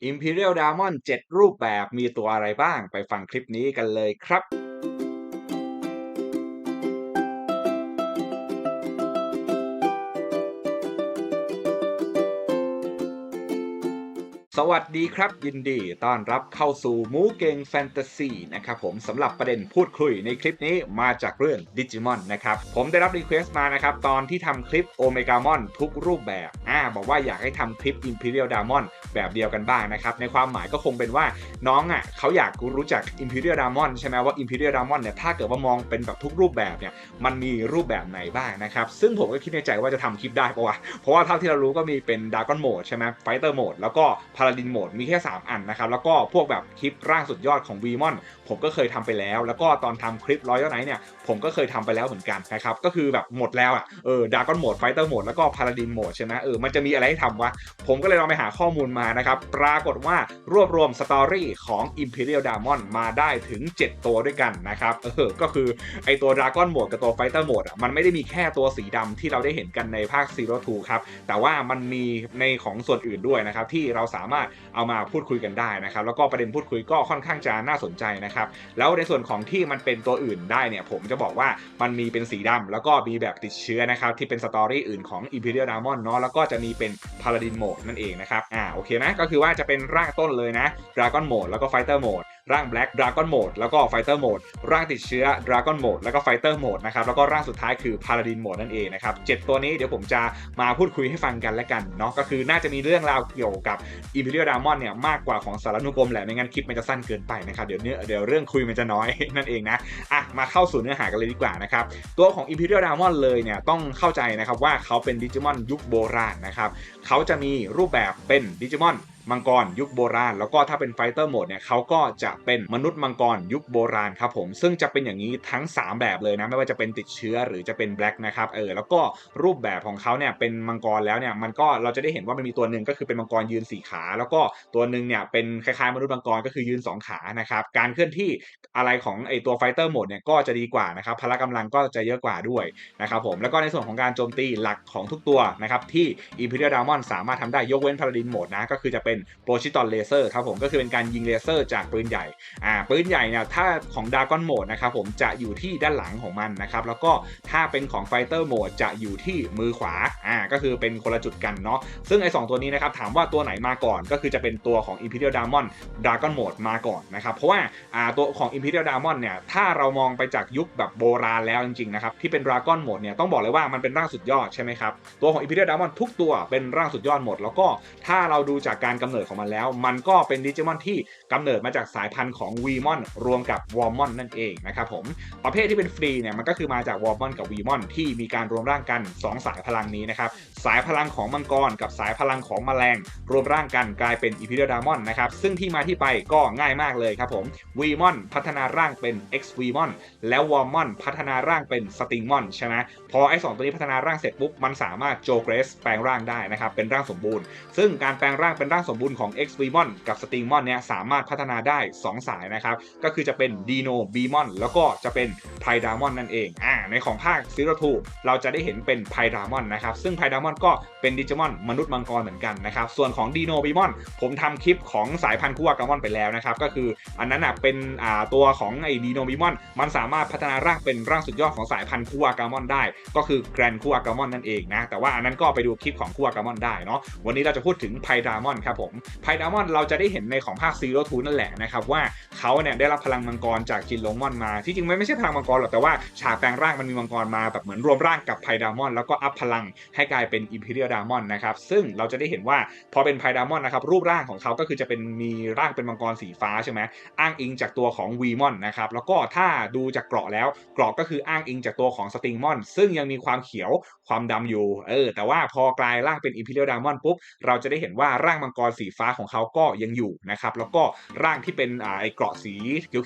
Imperial Diamond 7 รูปแบบมีตัวอะไรบ้างไปฟังคลิปนี้กันเลยครับ วัสดีครับ ยินดีต้อนรับเข้าสู่มูเกงแฟนตาซีนะครับผมสำหรับประเด็นพูดคุยในคลิปนี้มาจากเรื่องดิจิมอนนะครับ ผมได้รับรีเควสต์มานะครับ ตอนที่ทำคลิปโอเมกามอนทุกรูปแบบอ่าบอกว่าอยากให้ทำคลิป Imperial Diamond แบบเดียวกันบ้างนะครับ ในความหมายก็คงเป็นว่าน้องอะเขาอยากรู้จัก Imperial Diamond ใช่ไหมว่า Imperial Diamond เนี่ยถ้าเกิดว่ามองเป็นแบบทุกรูปแบบเนี่ยมันมีรูปแบบไหนบ้างนะครับซึ่งผมก็คิดในใจว่าจะทำคลิปได้ปะวะเพราะว่าเท่าที่เรารู้ก็มีเป็น Dragon Mode ใช่ไหม Fighter Mode แล้วก็ Paladin Mode มีแค่ 3 อันนะครับ แล้วก็พวกแบบคลิปร่างสุดยอดของ v m o n ผมก็เคยทำไปแล้ว แล้วก็ตอนทำคลิป Royal Knight เนี่ยผมก็เคยทำไปแล้วเหมือนกันนะครับ ก็คือแบบหมดแล้วอะเออ Dragon Mode Fighter Mode แล้วก็ Paladin Mode ใช่ไหมเออมันจะมีอะไรให้ทำวะ ผมก็เลยลองไปหาข้อมูลมานะครับ ปรากฏว่ารวบรวมสตอรี่ของ Imperial Diamond มาได้ถึง 7 ตัวด้วยกันนะครับเออก็คือไอตัว Dragon Mode กับตัว Fighter Mode อะมันไม่ได้มีแค่ตัวสีดำที่เราได้เห็นกันในภาค Zero Two ครับแต่ว่ามันมีในของส่วนอื่นด้วยนะครับที่เราสามารถเอามาพูดคุยกันได้นะครับ แล้วก็ประเด็นพูดคุยก็ค่อนข้างจะน่าสนใจนะครับ แล้วในส่วนของที่มันเป็นตัวอื่นได้เนี่ย ผมจะบอกว่ามันมีเป็นสีดำแล้วก็มีแบบติดเชื้อนะครับ ที่เป็นสตอรี่อื่นของ Imperial Diamond เนาะแล้วก็จะมีเป็น Paladin Mode นั่นเองนะครับอ่าโอเคนะก็คือว่าจะเป็นร่างต้นเลยนะ Dragon Mode แล้วก็ Fighter Mode ร่าง Black Dragon Mode แล้วก็ Fighter Mode ร่างติดเชื้อ Dragon Mode แล้วก็ Fighter Mode นะครับแล้วก็ร่างสุดท้ายคือ Paladin Mode นั่นเองนะครับเจ็ดตัวนี้เดี๋ยวผมจะมาพูดคุยให้ฟังกันและกันเนาะก็คือน่าจะมีเรื่องราวเกี่ยวกับ Imperial Diamond เนี่ยมากกว่าของสารนุกรมแหละไม่งั้นคลิปมันจะสั้นเกินไปนะครับเดี๋ยวเนื้อเดี๋ยวเรื่องคุยมันจะน้อยนั่นเองนะอะมาเข้าสู่เนื้อหากันเลยดีกว่านะครับตัวของ Imperial Diamond เลยเนี่ยต้องเข้าใจนะครับว่าเขาเป็นดิจิมอนยุคโบราณนะครับเขาจะมีรูปแบบเป็นดิจิมอน มังกรยุคโบราณ แล้วก็ถ้าเป็นไฟเตอร์โหมดเนี่ยเขาก็จะเป็นมนุษย์มังกรยุคโบราณครับผมซึ่งจะเป็นอย่างนี้ทั้ง 3 แบบเลยนะไม่ว่าจะเป็นติดเชื้อหรือจะเป็นแบล็กนะครับเออแล้วก็รูปแบบของเขาเนี่ยเป็นมังกรแล้วเนี่ยมันก็เราจะได้เห็นว่ามันมีตัวหนึ่งก็คือเป็นมังกรยืน4ขา แล้วก็ตัวหนึ่งเนี่ยเป็นคล้ายๆมนุษย์มังกรก็คือยืน 2 ขานะครับการเคลื่อนที่อะไรของไอตัวไฟเตอร์โหมดเนี่ยก็จะดีกว่านะครับพละกำลังก็จะเยอะกว่าด้วยนะครับผมแล้วก็ในส่วนของการโจมตีหลักของทุกตัวนะครับที่ Imperial Diamond สามารถทำได้ยกเว้น Paladin Mode นะก็คือจะเป็นโปรชิตอนเลเซอร์ครับผมก็คือเป็นการยิงเลเซอร์จากปืนใหญ่อ่าปืนใหญ่เนี่ยถ้าของดากอนโหมดนะครับผมจะอยู่ที่ด้านหลังของมันนะครับแล้วก็ถ้าเป็นของไฟเตอร์โหมดจะอยู่ที่มือขวาอ่าก็คือเป็นคนละจุดกันเนาะซึ่งไอ้สตัวนี้นะครับถามว่าตัวไหนมาก่อนก็คือจะเป็นตัวของ Imperial Diamond Dragon Mode มาก่อนนะครับเพราะว่าอ่าตัวของ Imperial Diamond เนี่ยถ้าเรามองไปจากยุคแบบโบราณแล้วจริงๆนะครับที่เป็น Dragon Mode เนี่ยต้องบอกเลยว่ามันเป็นร่างสุดยอดใช่ไหมครับตัวของ Imperial Diamond ทุกตัวเป็นร่างสุดยอดหมด แล้วก็ถ้าเราดูจากการกำเนิดของมันแล้ว มันก็เป็นดิจิมอนที่กำเนิดมาจากสายพันธุ์ของวีมอนรวมกับวอร์มอนนั่นเองนะครับผมประเภทที่เป็นฟรีเนี่ยมันก็คือมาจากวอร์มอนกับวีมอนที่มีการรวมร่างกัน 2 สายพลังนี้นะครับสายพลังของมังกรกับสายพลังของแมลง รวมร่างกันกลายเป็นอีพิเดียดามอนนะครับซึ่งที่มาที่ไปก็ง่ายมากเลยครับผมวีมอนพัฒนาร่างเป็น X วีมอนแล้ววอร์มอนพัฒนาร่างเป็นสติงมอนใช่ไหมพอไอ้สตัวนี้พัฒนาร่างเสร็จปุ๊บมันสามารถโจเกรสแปลงร่างได้นะครับเป็นร่างสมบูรณ์ ซึ่งการแปลงร่างเป็นร่างสมบูรณ์ของ X วีมอนกับสติงมอนเนี่ยสามารถพัฒนาได้ 2 สายนะครับ ก็คือจะเป็นดีโนบีมอนแล้วก็จะเป็นไพดามอนนั่นเองอ่าในของภาคซีโรทูเราจะได้เห็นเป็นไพดามอนนะครับ ซึ่งไพดามอนก็เป็นดิจิมอนมนุษย์มังกรเหมือนกันนะครับ ส่วนของดีโนบีมอนผมทำคลิปของสายพันธุ์คูวากามอนไปแล้วนะครับ ก็คืออันนั้นอะเป็นอ่าตัวของไอ้ดีโนบีมอนมันสามารถพัฒนาร่างเป็นร่างสุดยอดของสายพันธุ์คูวากามอนได้ ก็คือแกรนคูวากามอนนั่นเองนะแต่ว่าอันนั้นก็ไปดูคลิปของคูวากามอนได้เนาะวันนี้เราจะพูดถึงไพดามอนครับผมไพดามอนเราจะได้เห็นในของภาคซีโรทูนั่นแหละนะครับว่าเขาเนี่ยได้รับพลังมังกรจากจินลงมอนมา ที่จริงไม่ใช่พลังมังกรหรอกแต่ว่าฉากแปลงร่างมันมีมังกรมาแบบเหมือนรวมร่างกับไพดามอนแล้วก็อัพพลังให้กลายเป็นอิมพีเรียลดามอนนะครับซึ่งเราจะได้เห็นว่าพอเป็นไพดามอนนะครับรูปร่างของเขาก็คือจะเป็นมีร่างเป็นมังกรสีฟ้าใช่ไหมอ้างอิงจากตัวของวีมอนนะครับแล้วก็ถ้าดูจากเกราะแล้วเกราะก็คืออ้างอิงจากตัวของสติงมอน ซึ่งยังมีความเขียวความดำอยู่เออแต่ว่าพอกลายร่างเป็นอิมพีเรียลดามอนปุ๊บเราจะได้เห็นว่าร่างมังกรสีฟ้าของเขาก็ยังอยู่นะครับแล้วก็ร่างที่เป็นอไอ้เกราะสี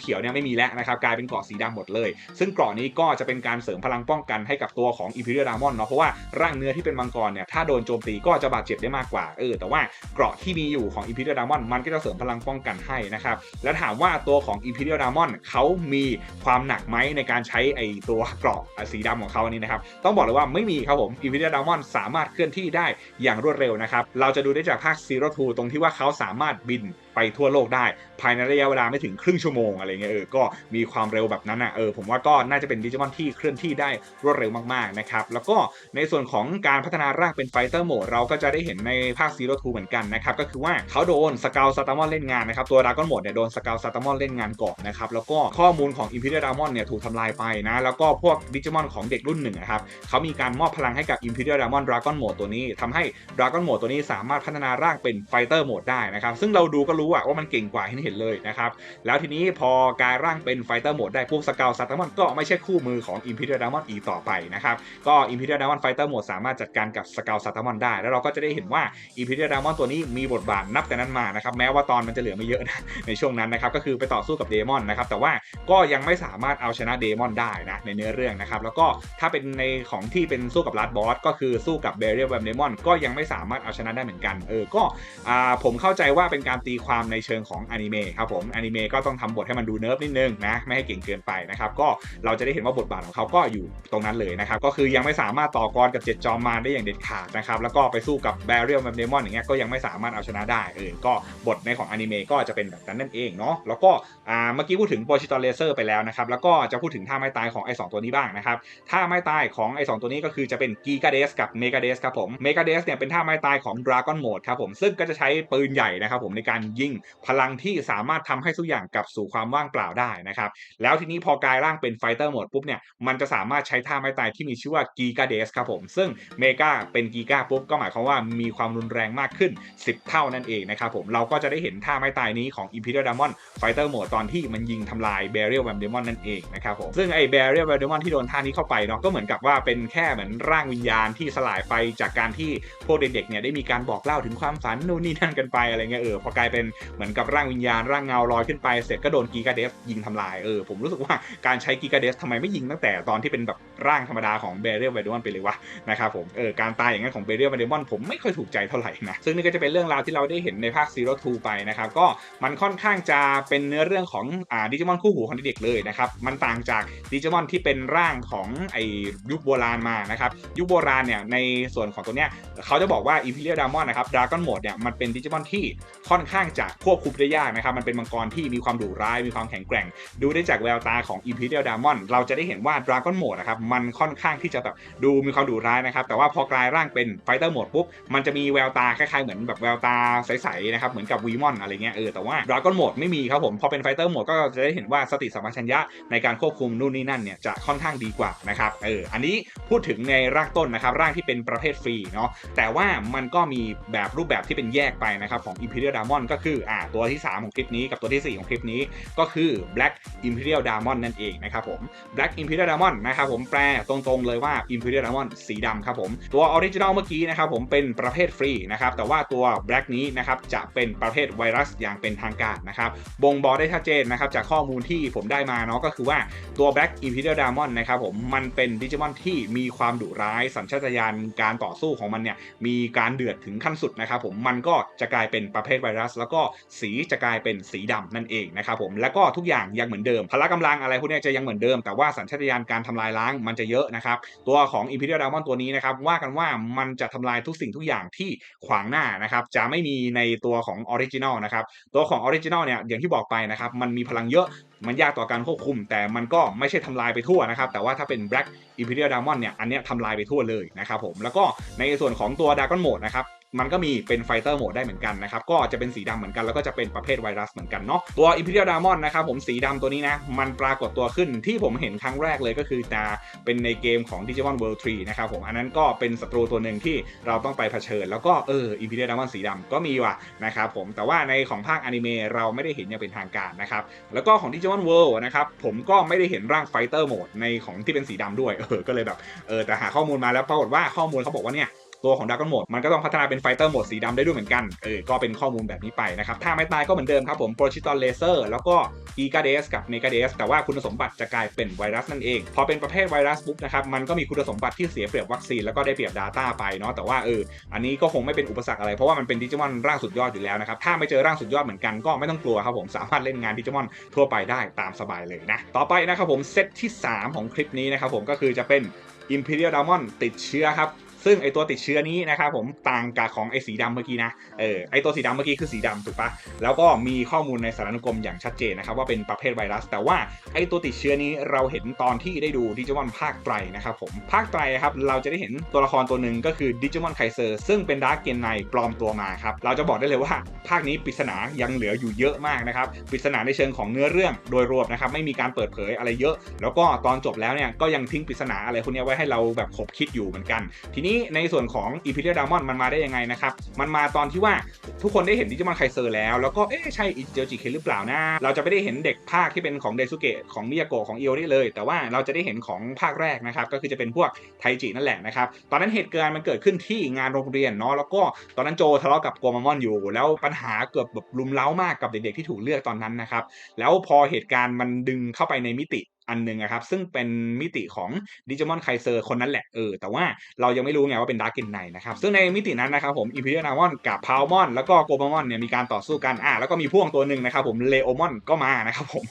เขียวๆเนี่ยไม่มีแล้วนะครับกลายเป็นเกราะสีดำหมดเลย ซึ่งเกราะนี้ก็จะเป็นการเสริมพลังป้องกันให้กับตัวของ Imperial Diamond เนาะเพราะว่าร่างเนื้อที่เป็นมังกรเนี่ยถ้าโดนโจมตีก็จะบาดเจ็บได้มากกว่าเออแต่ว่าเกราะที่มีอยู่ของ Imperial Diamond มันก็จะเสริมพลังป้องกันให้นะครับแล้วถามว่าตัวของ Imperial Diamond เขามีความหนักไหมในการใช้ไอ้ตัวเกราะสีดำของเขาอันนี้นะครับต้องบอกเลยว่าไม่มีครับผม Imperial Diamond สามารถเคลื่อนที่ได้อย่างรวดเร็วนะครับเราจะดูได้จากภาค Zero Two ตรงที่ว่าเขาสามารถบินไปทั่วโลกได้ ภายในระยะเวลาไม่ถึงครึ่งชั่วโมงอะไรเงี้ยเออก็มีความเร็วแบบนั้นอะเออผมว่าก็น่าจะเป็นดิจิมอนที่เคลื่อนที่ได้รวดเร็วมากๆนะครับแล้วก็ในส่วนของการพัฒนาร่างเป็นไฟเตอร์โหมดเราก็จะได้เห็นในภาคซีโร่ทูเหมือนกันนะครับก็คือว่าเขาโดนสกาวซาตามอนเล่นงานนะครับตัวดากอนโหมดเนี่ยโดนสกาวซาตามอนเล่นงานก่อนนะครับแล้วก็ข้อมูลของอิมพีเรียลดามอนเนี่ยถูกทำลายไปนะแล้วก็พวกดิจิมอนของเด็กรุ่นหนึ่งนะครับเขามีการมอบพลังให้กับอิมพีเรียดามอนดราก้อนโหมดตัวนี้ทำให้ดราก้อนโหมดตัวนี้สามารถพัฒนาร่างเป็นไฟเตอร์โหมดได้นะครับซึ่งเราดูก็รูอะว่ามันเก่งกว่าที่เห็นเลยนะครับ แล้วทีนี้พอกลายร่างเป็นไฟเตอร์โหมดได้พวกสกาวซาตามอนก็ไม่ใช่คู่มือของอิมพีเรียลดามอนอีกต่อไปนะครับ ก็อิมพีเรียลดามอนไฟเตอร์โหมดสามารถจัดการกับสกาวซาตามอนได้ แล้วเราก็จะได้เห็นว่าอิมพีเรียลดามอนตัวนี้มีบทบาทนับแต่นั้นมานะครับแม้ว่าตอนมันจะเหลือไม่เยอะนะในช่วงนั้นนะครับก็คือไปต่อสู้กับเดมอนนะครับแต่ว่าก็ยังไม่สามารถเอาชนะเดมอนได้นะในเนื้อเรื่องนะครับแล้วก็ถ้าเป็นในของที่เป็นสู้กับลัดบอสก็คือสู้กับเบเรียลแวมเดมอนก็ยังไม่สามารถเอาชนะได้เหมือนกันเออก็อ่าผมเข้าใจว่าเป็นการตีความในเชิงของอนิเมะครับผมอนิเมะก็ต้องทำบทให้มันดูเนิร์ฟนิดนึงนะไม่ให้เก่งเกินไปนะครับก็เราจะได้เห็นว่าบทบาทของเขาก็อยู่ตรงนั้นเลยนะครับก็คือยังไม่สามารถต่อกรกับเจ็ดจอมมารได้อย่างเด็ดขาดนะครับแล้วก็ไปสู้กับเบเรียลแวมเดมอนอย่างเงี้ยก็ยังไม่สามารถเอาชนะได้เออก็บทในของอนิเมะก็จะเป็นแบบนั้นนั่นเองเนาะแล้วก็อ่าเมื่อกี้พูดถึงโปรชิตอเลเซอร์ไปแล้วนะครับแล้วก็จะพูดถึงท่าไม้ตายของไอ้สตัวนี้บ้างนะครับท่าไม้ตายของไอ้สตัวนี้ก็คือจะเป็นกีกาเดสกับเมกาเดสครับผมเมกาเดสเนี่ยเป็นท่าไม้ตายของดราก้อนโหมดครับผมซึ่งก็จะใช้ปืนใหญ่นะครับผมในการยง พลังที่สามารถทำให้ทุกอย่างกลับสู่ความว่างเปล่าได้นะครับ แล้วทีนี้พอกลายร่างเป็นไฟเตอร์โหมดปุ๊บเนี่ยมันจะสามารถใช้ท่าไม้ตายที่มีชื่อว่ากีกาเดสครับผม ซึ่งเมกาเป็นกีกาปุ๊บก็หมายความว่ามีความรุนแรงมากขึ้น 10 เท่านั่นเองนะครับผมเราก็จะได้เห็นท่าไม้ตายนี้ของ Imperial Diamond Fighter Mode ตอนที่มันยิงทำลาย Burial Vamp Demon นั่นเองนะครับผมซึ่งไอ้ Burial Vamp Demon ที่โดนท่านี้เข้าไปเนาะก็เหมือนกับว่าเป็นแค่เหมือนร่างวิญญาณที่สลายไปจากการที่พวกเด็กๆเนี่ยได้มีการบอกเล่าถึงความฝันนู่นนี่นั่นกันไปอะไรเงี้ยเออพอกลายเป็นเหมือนกับร่างวิญญาณร่างเงาลอยขึ้นไปเสร็จก็โดนกีกาเดสยิงทำลายเออผมรู้สึกว่าการใช้กีกาเดสทำไมไม่ยิงตั้งแต่ตอนที่เป็นแบบร่างธรรมดาของ Burial Vamp Demon ไปเลยวะนะครับผมเออการตายอย่างนั้นของ Burial Vamp Demon ผมไม่ค่อยถูกใจเท่าไหร่นะซึ่งนี่ก็จะเป็นเรื่องราวที่เราได้เห็นในภาค Zero Two ไปนะครับก็มันค่อนข้างจะเป็นเนื้อเรื่องของอ่าดิจิมอนคู่หูของเด็กเลยนะครับมันต่างจากดิจิมอนที่เป็นร่างของไอยุคโบราณมานะครับยุคโบราณเนี่ยในส่วนของตัวเนี้ยเขาจะบอกว่า Imperial Diamond นะครับ Dragon Mode เนี่ยมันเป็นดิจิมอนที่ค่อนข้างจะควบคุมได้ยากนะครับ มันเป็นมังกรที่มีความดุร้าย มีความแข็งแกร่ง ดูได้จากแววตาของ Imperial Diamond เราจะได้เห็นว่า Dragon Mode นะครับ มันค่อนข้างที่จะแบบดูมีความดุร้ายนะครับ แต่ว่าพอกลายร่างเป็น Fighter Mode ปุ๊บ มันจะมีแววตาคล้ายๆ เหมือนแบบแววตาใสๆนะครับ เหมือนกับวีมอนอะไรเงี้ย เออ แต่ว่า Dragon Mode ไม่มีครับผม พอเป็น Fighter Mode ก็จะได้เห็นว่าสติสัมปชัญญะในการควบคุมนู่นนี่นั่นเนี่ยจะค่อนข้างดีกว่านะครับ เออ อันนี้พูดถึงในร่างต้นนะครับร่างที่เป็นประเภทฟรีเนาะ แต่ว่ามันก็มีแบบรูปแบบที่เป็นแยกไปนะครับของ Imperial Diamond ก็คืออ่าตัวที่ 3 ของคลิปนี้กับตัวที่ 4 ของคลิปนี้ก็คือ Black Imperial Diamond นั่นเองนะครับผม Black Imperial Diamond นะครับผมแปลตรงๆเลยว่า Imperial Diamond สีดำครับผม ตัวออริจินอลเมื่อกี้นะครับผมเป็นประเภทฟรีนะครับแต่ว่าตัว Black นี้นะครับจะเป็นประเภทไวรัสอย่างเป็นทางการนะครับบ่งบอกได้ชัดเจนนะครับจากข้อมูลที่ผมได้มาเนาะก็คือว่าตัว Black Imperial Diamond นะครับผมมันเป็นดิจิมอนที่มีความดุร้ายสัญชาตญาณการต่อสู้ของมันเนี่ยมีการเดือดถึงขั้นสุดนะครับผมมันก็จะกลายเป็นประเภทไวรัส แล้วก็สีจะกลายเป็นสีดำนั่นเองนะครับผมแล้วก็ทุกอย่างยังเหมือนเดิมพละกำลังอะไรพวกนี้จะยังเหมือนเดิม แต่ว่าสัญชาตญาณการทำลายล้างมันจะเยอะนะครับตัวของ Imperial Diamond ตัวนี้นะครับว่ากันว่ามันจะทำลายทุกสิ่งทุกอย่างที่ขวางหน้านะครับจะไม่มีในตัวของออริจินอลนะครับตัวของออริจินอลเนี่ยอย่างที่บอกไปนะครับมันมีพลังเยอะมันยากต่อการควบคุม แต่มันก็ไม่ใช่ทำลายไปทั่วนะครับ แต่ว่าถ้าเป็น Black Imperial Diamond เนี่ยอันเนี้ยทำลายไปทั่วเลยนะครับผมแล้วก็ในส่วนของตัว Dragon Mode นะครับ มันก็มีเป็นไฟเตอร์โหมดได้เหมือนกันนะครับก็จะเป็นสีดำเหมือนกันแล้วก็จะเป็นประเภทไวรัสเหมือนกันเนาะตัว Imperial Diamond นะครับผมสีดำตัวนี้นะมันปรากฏตัวขึ้นที่ผมเห็นครั้งแรกเลยก็คือจะเป็นในเกมของ Digimon World 3นะครับผมอันนั้นก็เป็นศัตรูตัวหนึ่งที่เราต้องไปเผชิญ แล้วก็เออ Imperial Diamond สีดำก็มีว่ะนะครับผมแต่ว่าในของภาคอนิเมะเราไม่ได้เห็นอย่างเป็นทางการนะครับแล้วก็ของ Digimon World นะครับผมก็ไม่ได้เห็นร่างไฟเตอร์โหมดในของที่เป็นสีดำด้วยเออก็เลยแบบเออแต่หาข้อมูลมาแล้วปรากฏว่าข้อมูลเขาบอกว่าเนี่ย ตัวของด r a ก o n โหมดมันก็ต้องพัฒนาเป็นไฟเตอร์โหมดสีดำได้ด้วยเหมือนกันเออก็เป็นข้อมูลแบบนี้ไปนะครับถ้าไม่ตายก็เหมือนเดิมครับผมโปรชิตอนเลเซอร์แล้วก็อีกาเดสกับเนกาเดสแต่ว่าคุณสมบัติจะกลายเป็นไวรัสนั่นเอง พอเป็นประเภทไวรัสปุ๊บนะครับมันก็มีคุณสมบัติที่เสียเปรียบวัคซีนแล้วก็ได้เปรียบ Data ไปเนาะแต่ว่าเอออันนี้ก็คงไม่เป็นอุปสรรคอะไร เพราะว่ามันเป็นดิจิมอนร่างสุดยอดอยู่แล้วนะครับถ้าไม่เจอร่างสุดยอดเหมือนกันก็ไม่ต้องกลัวครับผมสามารถเล่นงานดิจิมอนทั่วไปได้ตามสบายเลยนะต่อไปนะครับผมเซตที่ 3 ของคลิปนี้นะครับผมก็คือจะเป็น Imperial Diamond ติดเชื้อครับ ซึ่งไอตัวติดเชื้อนี้นะครับผมต่างกับของไอสีดำเมื่อกี้นะเออไอตัวสีดำเมื่อกี้คือสีดำถูกปะแล้วก็มีข้อมูลในสารานุกรมอย่างชัดเจนนะครับว่าเป็นประเภทไวรัส แต่ว่าไอตัวติดเชื้อนี้เราเห็นตอนที่ได้ดูดิจิมอนภาคไตรนะครับผมภาคไตรครับเราจะได้เห็นตัวละครตัวหนึ่งก็คือดิจิมอนไคเซอร์ซึ่งเป็นดาร์กเกนไนปลอมตัวมาครับเราจะบอกได้เลยว่าภาคนี้ปริศนายังเหลืออยู่เยอะมากนะครับปริศนาในเชิงของเนื้อเรื่องโดยรวมนะครับไม่มีการเปิดเผยอะไรเยอะ แล้วก็ตอนจบแล้วเนี่ยก็ยังทิ้งปริศนาอะไรพวกนี้ไว้ให้เราแบบขบคิดอยู่เหมือนกันทีนี้ในส่วนของอีพิเรียดามอนมันมาได้ยังไงนะครับ มันมาตอนที่ว่าทุกคนได้เห็นดิจิมอนไคเซอร์แล้ว แล้วก็เอ๊ะใช่อิจิโอจิเคหรือเปล่านะ เราจะไม่ได้เห็นเด็กภาคที่เป็นของเดซุเกะของมิยาโกะของเอียวได้เลย แต่ว่าเราจะได้เห็นของภาคแรกนะครับ ก็คือจะเป็นพวกไทจินั่นแหละนะครับ ตอนนั้นเหตุการณ์มันเกิดขึ้นที่งานโรงเรียนเนาะ แล้วก็ตอนนั้นโจทะเลาะกับโกมามอนอยู่ แล้วปัญหาเกือบแบบลุมเล้ามากกับเด็กๆที่ถูกเลือกตอนนั้นนะครับ แล้วพอเหตุการณ์มันดึงเข้าไปในมิติ อันหนึ่งนะครับซึ่งเป็นมิติของดิจิมอนไคเซอร์คนนั้นแหละเออแต่ว่าเรายังไม่รู้ไงว่าเป็นดาร์กินไนนะครับซึ่งในมิตินั้นนะครับผมอิมพีเรียนามอนกับพาวมอนแล้วก็โกบามอนเนี่ยมีการต่อสู้กันอ่าแล้วก็มีพ่วงตัวหนึ่งนะครับผมเลโอมอนก็มานะครับผม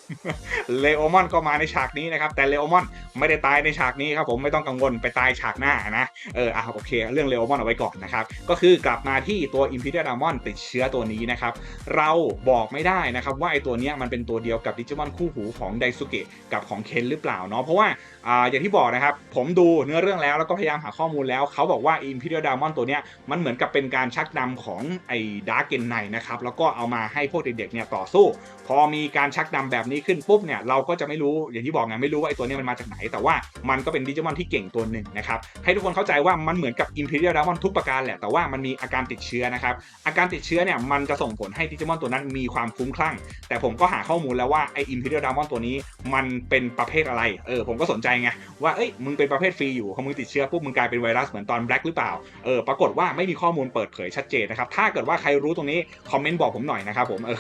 เลโอมอนก็มาในฉากนี้นะครับแต่เลโอมอนไม่ได้ตายในฉากนี้ครับผมไม่ต้องกังวลไปตายฉากหน้านะเอออะโอเค เรื่องเลโอมอนเอาไว้ก่อนนะครับก็คือกลับมาที่ตัวอิมพีเรียนามอนติดเชื้อตัวนี้นะครับเราบอกไม่ได้นะครับว่าไอตัวเนี้ยมันเป็นตัวเดียวกับดิจิมอนคู่หูของไดซุเกะกับของเคนหรือเปล่าเนาะเพราะว่าอ่าอย่างที่บอกนะครับ ผมดูเนื้อเรื่องแล้วแล้วก็พยายามหาข้อมูลแล้ว เขาบอกว่า Imperial Diamond ตัวเนี้ยมันเหมือนกับเป็นการชักนำของไอ้ดาร์กเกนไนนะครับ แล้วก็เอามาให้พวกเด็กๆเนี่ยต่อสู้ พอมีการชักนำแบบนี้ขึ้นปุ๊บเนี่ยเราก็จะไม่รู้อย่างที่บอกไงไม่รู้ว่าไอ้ตัวเนี้ยมันมาจากไหน แต่ว่ามันก็เป็นดิจิมอนที่เก่งตัวหนึ่งนะครับให้ทุกคนเข้าใจว่ามันเหมือนกับ Imperial Diamond ทุกประการแหละแต่ว่ามันมีอาการติดเชื้อนะครับอาการติดเชื้อเนี่ยมันจะส่งผลให้ดิจิมอนตัวนั้นมีความคุ้มคลั่ง แต่ผมก็หาข้อมูลแล้วว่าไอ้ Imperial Diamond ตัวนี้มันเป็นประเภทอะไร เออผมก็สนใจไงว่าเอ้ยมึงเป็นประเภทฟรีอยู่พอมึงติดเชื้อปุ๊บมึงกลายเป็นไวรัสเหมือนตอนแบล็กหรือเปล่า เออปรากฏว่าไม่มีข้อมูลเปิดเผยชัดเจนนะครับ ถ้าเกิดว่าใครรู้ตรงนี้คอมเมนต์บอกผมหน่อยนะครับผมเออ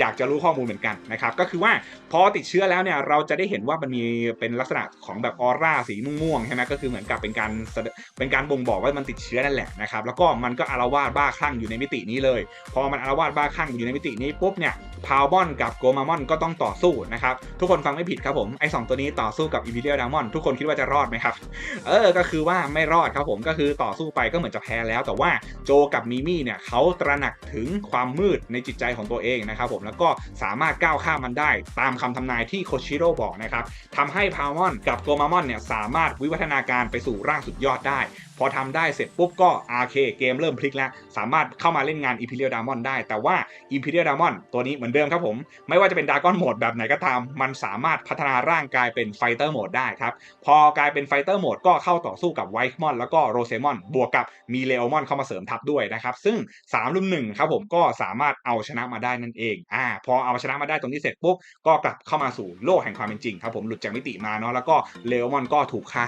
อยากจะรู้ข้อมูลเหมือนกันนะครับก็คือว่าพอติดเชื้อแล้วเนี่ยเราจะได้เห็นว่ามันมีเป็นลักษณะของแบบออร่าสีม่วงๆใช่ไหมก็คือเหมือนกับเป็นการเป็นการบ่งบอกว่ามันติดเชื้อนั่นแหละนะครับแล้วก็มันก็อารวาสบ้าคลั่งอยู่ในมิตินี้เลย พอมันอารวาสบ้าคลั่งอยู่ในมิตินี้ปุ๊บเนี่ยพาวบอนกับโกมามอนก็ต้องต่อสู้นะครับทุกคนฟังไม่ผิดครับผมไอ้สตัวนี้ต่อสู้กับอิมพีเรียลดามอนทุกคนคิดว่าจะรอดไหมครับ เออ ก็คือว่าไม่รอดครับผมก็คือต่อสู้ไปก็เหมือนจะแพ้แล้ว แต่ว่าโจกับมิมี่เนี่ยเขาตระหนักถึงความมืดในจิตใจของตัวเองนะครับผมแล้วก็สามารถก้าวข้ามมันได้ตามคำทำนายที่โคชิโร่บอกนะครับทำให้พาวมอนกับโกมามอนเนี่ยสามารถวิวัฒนาการไปสู่ร่างสุดยอดได้ พอทำได้เสร็จปุ๊บก็อาเคเกมเริ่มพลิกแล้ว สามารถเข้ามาเล่นงาน Imperial Diamond ได้ แต่ว่า Imperial Diamond ตัวนี้เหมือนเดิมครับผม ไม่ว่าจะเป็นดากอนโหมดแบบไหนก็ตาม มันสามารถพัฒนาร่างกายเป็นไฟเตอร์โหมดได้ครับ พอกลายเป็นไฟเตอร์โหมดก็เข้าต่อสู้กับไวท์มอนแล้วก็โรเซมอนบวกกับมีเลโอมอนเข้ามาเสริมทัพด้วยนะครับ ซึ่ง3รุ่มหนึ่งครับผมก็สามารถเอาชนะมาได้นั่นเองอ่าพอเอาชนะมาได้ตรงนี้เสร็จปุ๊บก็กลับเข้ามาสู่โลกแห่งความเป็นจริงครับผมหลุดจากมิติมาเนาะแล้วก็เลโอมอนก็ถูกฆ่า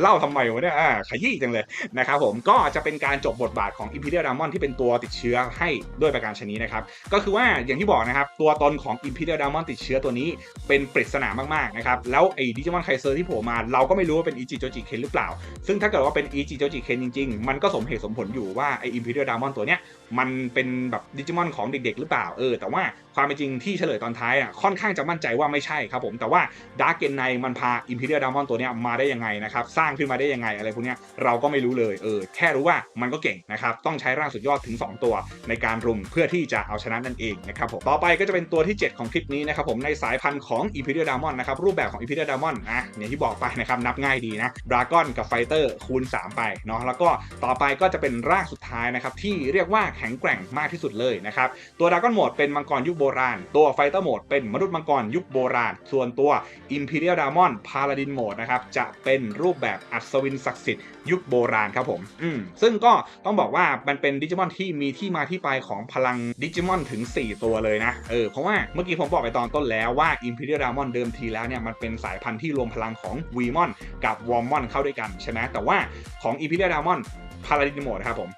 เล่าทำไมวะเนี่ยอ่าขยี้จังเลยนะครับผมก็จะเป็นการจบบทบาทของ Imperial Diamond ที่เป็นตัวติดเชื้อให้ด้วยประการชนี้นะครับ ก็คือว่าอย่างที่บอกนะครับ ตัวตนของ Imperial Diamond ติดเชื้อตัวนี้เป็นปริศนามากๆนะครับ แล้วไอ้ดิจิมอนไคเซอร์ที่โผล่มาเราก็ไม่รู้ว่าเป็นอีจิโจจิเคนหรือเปล่า ซึ่งถ้าเกิดว่าเป็นอีจิโจจิเคนจริงๆ มันก็สมเหตุสมผลอยู่ว่าไอ้ Imperial Diamond ตัวเนี้ย มันเป็นแบบดิจิมอนของเด็กๆ หรือเปล่าเออแต่ว่าความเป็นจริงที่เฉลยตอนท้ายอะค่อนข้างจะมั่นใจว่าไม่ใช่ครับผม แต่ว่าดาร์กเกนไนมันพา Imperial Diamond ตัวเนี้ยมาได้ยังไงนะครับสร้างขึ้นมาได้ยังไงอะไรพวกเนี้ยเราก็ไม่รู้เลยเออแค่รู้ว่ามันก็เก่งนะครับต้องใช้ร่างสุดยอดถึง 2 ตัวในการรุมเพื่อที่จะเอาชนะนั่นเองนะครับผมต่อไปก็จะเป็นตัวที่ 7 ของคลิปนี้นะครับผมในสายพันธุ์ของ Imperial Diamond นะครับรูปแบบของ Imperial Diamond นะอย่างที่บอกไปนะครับนับง่ายดีนะดราก้อนกับไฟเตอร์คูณ 3 ไปเนาะแล้วก็ต่อไปก็จะเป็นร่างสุดท้ายนะครับที่เรียกว่าแข็งแกร่งมากที่สุดเลยนะครับ ตัวดราก้อนโหมดเป็นมังกรยุคโบราณ ตัวไฟเตอร์โหมดเป็นมนุษย์มังกรยุคโบราณ ส่วนตัว Imperial Diamond Paladin Mode นะครับ จะเป็นรูปแบบอัศวินศักดิ์สิทธิ์ยุคโบราณครับผมอืมซึ่งก็ต้องบอกว่ามันเป็นดิจิมอนที่มีที่มาที่ไปของพลังดิจิมอนถึง 4 ตัวเลยนะ เออ เพราะว่าเมื่อกี้ผมบอกไปตอนต้นแล้วว่า Imperial Diamond เดิมทีแล้วเนี่ยมันเป็นสายพันธุ์ที่รวมพลังของ v ีมอนกับวอร์มอนเข้าด้วยกันใช่ไหมแต่ว่าของ Imperial Diamond Paladin Mode นะครับผม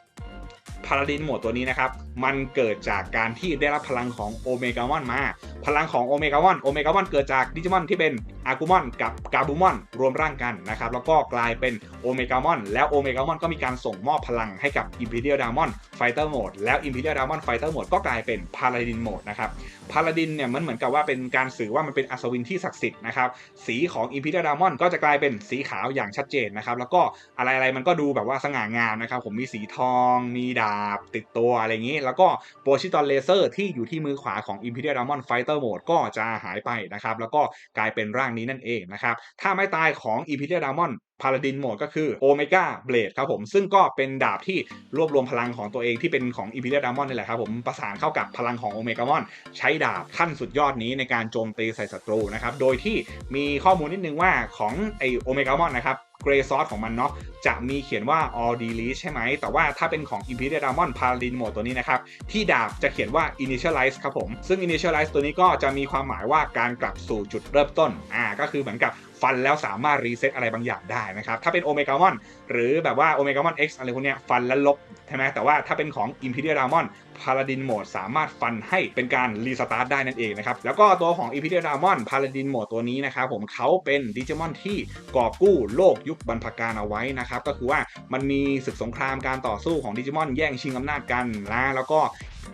พาราดินหมดตัวนี้นะครับ มันเกิดจากการที่ได้รับพลังของโอเมกามอนมา พลังของโอเมกามอนโอเมกามอนเกิดจากดิจิมอนที่เป็นอากูมอนกับกาบูมอนรวมร่างกันนะครับแล้วก็กลายเป็นโอเมกามอนแล้วโอเมกามอนก็มีการส่งมอบพลังให้กับ Imperial Diamond Fighter Mode แล้ว Imperial Diamond Fighter Mode ก็กลายเป็น Paladin Mode นะครับพาลาดินเนี่ยมันเหมือนกับว่าเป็นการสื่อว่ามันเป็นอัศวินที่ศักดิ์สิทธิ์นะครับสีของ Imperial Diamond ก็จะกลายเป็นสีขาวอย่างชัดเจนนะครับแล้วก็อะไรๆมันก็ดูแบบว่าสง่างามนะครับผมมีสีทอง มีดาบติดตัวอะไรอย่างนี้ แล้วก็โปรชิตอนเลเซอร์ที่อยู่ที่มือขวาของ Imperial Diamond Fighter Mode ก็จะหายไปนะครับ แล้วก็กลายเป็นร่างนี้นั่นเองนะครับ ถ้าไม่ตายของ Imperial Diamond พาลาดินโหมดก็คือโอเมก้าเบลดครับผมซึ่งก็เป็นดาบที่รวบรวมพลังของตัวเองที่เป็นของ Imperial Diamond นี่แหละครับผมประสานเข้ากับพลังของโอเมก้ามอน ใช้ดาบขั้นสุดยอดนี้ในการโจมตีใส่ศัตรูนะครับ โดยที่มีข้อมูลนิดนึงว่าของไอโอเมก้ามอนนะครับ กรซอสของมันเนาะจะมีเขียนว่า all delete ใช่ไหม แต่ว่าถ้าเป็นของ Imperial Diamond Paladin Mode ตัวนี้นะครับ ที่ดาบจะเขียนว่า initialize ครับผม ซึ่ง initialize ตัวนี้ก็จะมีความหมายว่าการกลับสู่จุดเริ่มต้น อ่า ก็คือเหมือนกับฟันแล้วสามารถรีเซ็ตอะไรบางอย่างได้นะครับ ถ้าเป็นโอเมก้ามอนหรือแบบว่าโอเมก้ามอน X อะไรพวกเนี้ยฟันแล้วลบใช่ไหมแต่ว่าถ้าเป็นของ Imperial Diamond พาลาดินโหมดสามารถฟันให้เป็นการรีสตาร์ทได้นั่นเองนะครับแล้วก็ตัวของ e p i d e r d a m o n พาลาดินโหมดตัวนี้นะครับผมเขาเป็นดิจิมอนที่กอบกู้โลกยุคบรรพการเอาไว้นะครับก็คือว่ามันมีศึกสงครามการต่อสู้ของดิจิมอนแย่งชิงอำนาจกันนะแล้วก็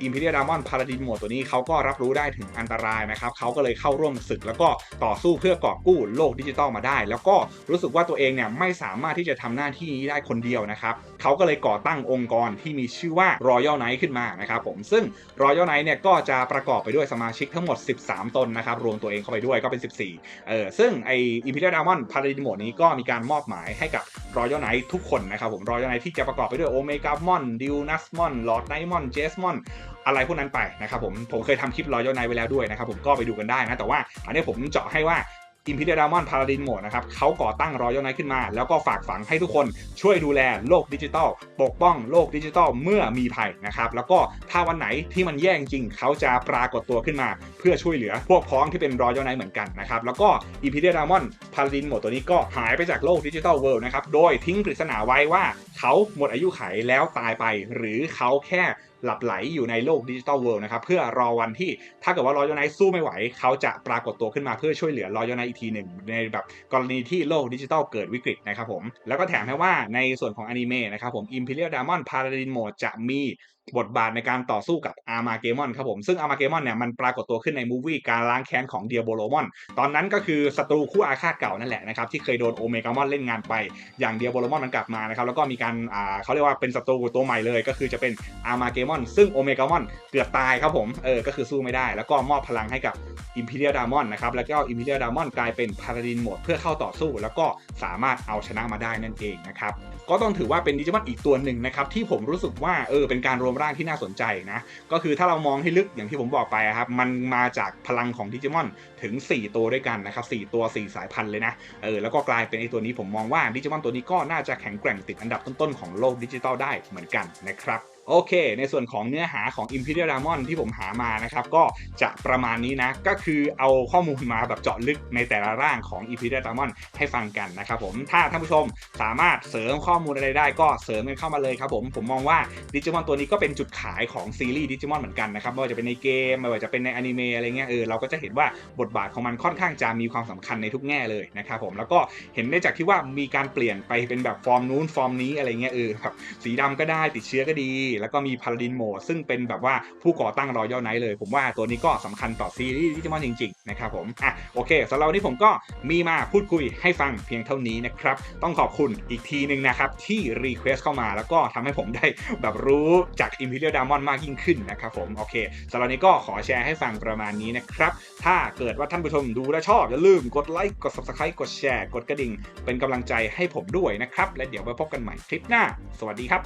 Imperial Diamond Paladin Mode ตัวนี้เขาก็รับรู้ได้ถึงอันตรายนะครับเขาก็เลยเข้าร่วมศึกแล้วก็ต่อสู้เพื่อกอบกู้โลกดิจิตอลมาได้ แล้วก็รู้สึกว่าตัวเองเนี่ยไม่สามารถที่จะทำหน้าที่นี้ได้คนเดียวนะครับเขาก็เลยก่อตั้งองค์กรที่มีชื่อว่า Royal Knight ขึ้นมานะครับผมซึ่ง Royal Knight เนี่ยก็จะประกอบไปด้วยสมาชิกทั้งหมด 13 ตนนะครับรวมตัวเองเข้าไปด้วยก็เป็น 14 เออซึ่งไอ Imperial Diamond Paladin Mode นี้ก็มีการมอบหมายให้กับ Royal Knight ทุกคนนะครับผม Royal Knight ที่จะประกอบไปด้วย Omega Mon Dilnus Mon Lord Nightmon Jesmon อะไรพวกนั้นไปนะครับผมผมเคยทำคลิป Royal Knight ไว้แล้วด้วยนะครับผมก็ไปดูกันได้นะแต่ว่าอันนี้ผมเจาะให้ว่า Imperial Diamond Paladin Mode นะครับเขาก่อตั้ง Royal Knight ขึ้นมา แล้วก็ฝากฝังให้ทุกคนช่วยดูแลโลกดิจิทัล ปกป้องโลกดิจิทัลเมื่อมีภัยนะครับ แล้วก็ถ้าวันไหนที่มันแย่งจริงเขาจะปรากฏตัวขึ้นมา เพื่อช่วยเหลือพวกพ้องที่เป็น Royal Knight เหมือนกันนะครับ แล้วก็ Imperial Diamond Paladin Mode ตัวนี้ก็หายไปจากโลกดิจิทัลเวิลด์นะครับโดยทิ้งปริศนาไว้ว่าเขาหมดอายุไขแล้วตายไป หรือเขาแค่ หลับไหลอยู่ในโลกดิจิตอลเวิลด์นะครับเพื่อรอวันที่ถ้าเกิดว่ารอยไนสู้ไม่ไหว เขาจะปรากฏตัวขึ้นมาเพื่อช่วยเหลือรอยไนอีกทีหนึ่งในแบบกรณีที่โลกดิจิตอลเกิดวิกฤตนะครับผมแล้วก็แถมให้ว่าในส่วนของอนิเมะนะครับผม Imperial Diamond Paladin Mode จะมีบทบาทในการต่อสู้กับอาร์มาเกมอนครับผม ซึ่งอาร์มาเกมอนเนี่ยมันปรากฏตัวขึ้นในมูวี่การล้างแค้นของเดียโบโลมอน ตอนนั้นก็คือศัตรูคู่อาฆาตเก่านั่นแหละนะครับ ที่เคยโดนโอเมกามอนเล่นงานไป อย่างเดียโบโลมอนมันกลับมานะครับ แล้วก็มีการอ่าเขาเรียกว่าเป็นศัตรูตัวใหม่เลย ก็คือจะเป็นอาร์มาเกมอนซึ่งโอเมกามอนเกือบตายครับผมเออก็คือสู้ไม่ได้ แล้วก็มอบพลังให้กับ Imperial Diamond นะครับแล้วก็ Imperial Diamond กลายเป็น Paladin Mode เพื่อเข้าต่อสู้ แล้วก็สามารถเอาชนะมาได้นั่นเองนะครับก็ต้องถือว่าเป็นดิจิมอนอีกตัวหนึ่งนะครับที่ผมรู้สึกว่าเออเป็นการรวมร่างที่น่าสนใจนะ ก็คือถ้าเรามองให้ลึกอย่างที่ผมบอกไปครับ มันมาจากพลังของดิจิมอนถึง 4 ตัวด้วยกันนะครับ4ตัว 4 สายพันธุ์เลยนะ เออ แล้วก็กลายเป็นไอตัวนี้ผมมองว่าดิจิมอนตัวนี้ก็น่าจะแข็งแกร่งติดอันดับต้นๆของโลกดิจิตอลได้เหมือนกันนะครับ โอเค ในส่วนของเนื้อหาของ Imperial Diamond ที่ผมหามานะครับ ก็จะประมาณนี้นะ ก็คือเอาข้อมูลมาแบบเจาะลึกในแต่ละร่างของ Imperial Diamond ให้ฟังกันนะครับผม ถ้าท่านผู้ชมสามารถเสริมข้อมูลอะไรได้ก็เสริมกันเข้ามาเลยครับผม ผมมองว่าดิจิมอนตัวนี้ก็เป็นจุดขายของซีรีส์ดิจิมอนเหมือนกันนะครับ ไม่ว่าจะเป็นในเกม ไม่ว่าจะเป็นในอนิเมะอะไรเงี้ย เออ เราก็จะเห็นว่าบทบาทของมันค่อนข้างจะมีความสำคัญในทุกแง่เลยนะครับผม แล้วก็เห็นได้จากที่ว่ามีการเปลี่ยนไปเป็นแบบฟอร์มนู้นฟอร์มนี้อะไรเงี้ย เออครับสีดำก็ได้ติดเชื้อก็ดีแล้วก็มีพาราดินโหมดซึ่งเป็นแบบว่าผู้ก่อตั้งรอยัลไนท์เลย ผมว่าตัวนี้ก็สำคัญต่อซีรีส์ดิจิมอนจริงๆนะครับผมอะโอเคสำหรับวันนี้ผมก็มีมาพูดคุยให้ฟังเพียงเท่านี้นะครับ ต้องขอบคุณอีกทีหนึ่งนะครับ ที่รีเควสเข้ามาแล้วก็ทำให้ผมได้แบบรู้จาก Imperial Diamond มากยิ่งขึ้นนะครับผมโอเคสำหรับวันนี้ก็ขอแชร์ให้ฟังประมาณนี้นะครับถ้าเกิดว่าท่านผู้ชมดูและชอบ อย่าลืมกดไลค์กด Subscribe กดแชร์กดกระดิ่ง เป็นกำลังใจให้ผมด้วยนะครับ และเดี๋ยวไปพบกันใหม่คลิปหน้า สวัสดีครับ